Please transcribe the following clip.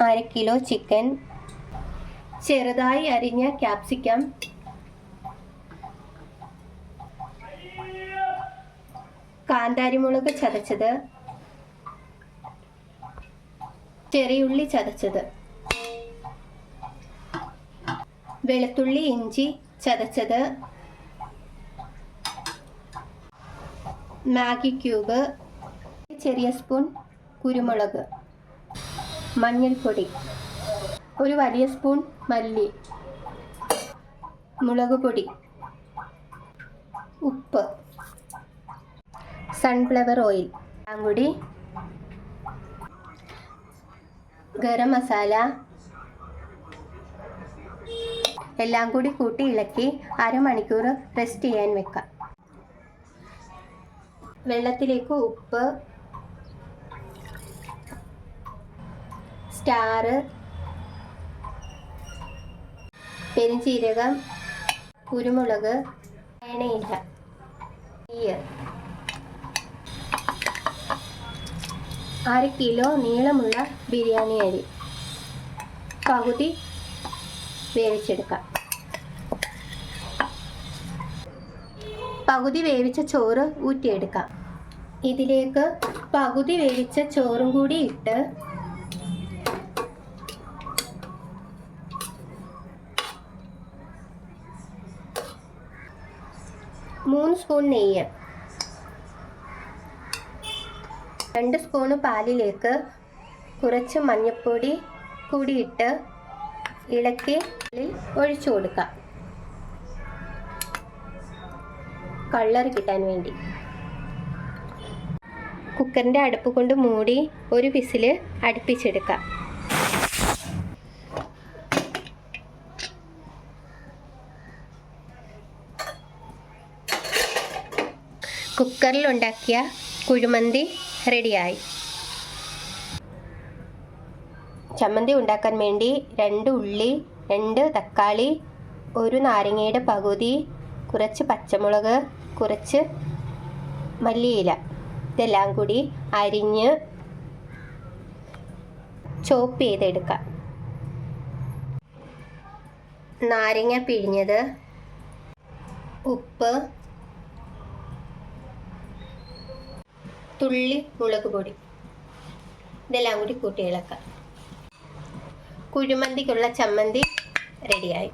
അര kilo chicken. ചെറുതായി അരിഞ്ഞ ക്യാപ്സിക്കം. കാന്താരിമുളക് ചതച്ചത്. ചെറിയുള്ളി ചതച്ചത്. വെളുത്തുള്ളി ഇഞ്ചി ചതച്ചത്. Maggi cube. ചെറിയ സ്പൂൺ കുരുമുളക്. മഞ്ഞൾപ്പൊടി. ഒരു വലിയ സ്പൂൺ മല്ലി. മുളക് പൊടി ഉപ്പ്. Sunflower oil. എല്ലാം കൂടി. ഗരം മസാല. എല്ലാം കൂടി കൂട്ടി ഇളക്കി അരമണിക്കൂർ റെസ്റ്റ് ചെയ്യാൻ വെക്കാം. വെള്ളത്തിലേക്ക് ഉപ്പ്. സ്റ്റാർ പെരുംജീരകം കുരുമുളക് എണ്ണയില്ല നെയ്യ്. അര കിലോ നീളമുള്ള ബിരിയാണി അരി. പകുതി വേവിച്ചെടുക്കാം. പകുതി വേവിച്ച ചോറ് ഊറ്റിയെടുക്കാം. ഇതിലേക്ക് പകുതി വേവിച്ച ചോറും കൂടി ഇട്ട് മൂന്ന് സ്പൂൺ നെയ്യ്. രണ്ട് സ്പൂണ് പാലിലേക്ക് കുറച്ച് മഞ്ഞൾപ്പൊടി കൂടിയിട്ട് ഇളക്കി ഒഴിച്ചു കൊടുക്കുക. കളർ കിട്ടാൻ വേണ്ടി. കുക്കറിന്റെ അടുപ്പ് കൊണ്ട് മൂടി ഒരു വിസിൽ അടുപ്പിച്ചെടുക്കാം കുക്കറിൽ ഉണ്ടാക്കിയ കുഴിമന്തി റെഡിയായി. ചമ്മന്തി ഉണ്ടാക്കാൻ വേണ്ടി രണ്ട് ഉള്ളി രണ്ട് തക്കാളി ഒരു നാരങ്ങയുടെ പകുതി കുറച്ച് പച്ചമുളക് കുറച്ച് മല്ലിയില. ഇതെല്ലാം കൂടി അരിഞ്ഞ് ചോപ്പ് ചെയ്തെടുക്കാം നാരങ്ങ പിഴിഞ്ഞത് ഉപ്പ് തുള്ളി മുളക് പൊടി. ഇതെല്ലാം കൂടി കൂട്ടി ഇളക്കാം. കുഴിമന്തിക്കുള്ള ചമ്മന്തി റെഡിയായി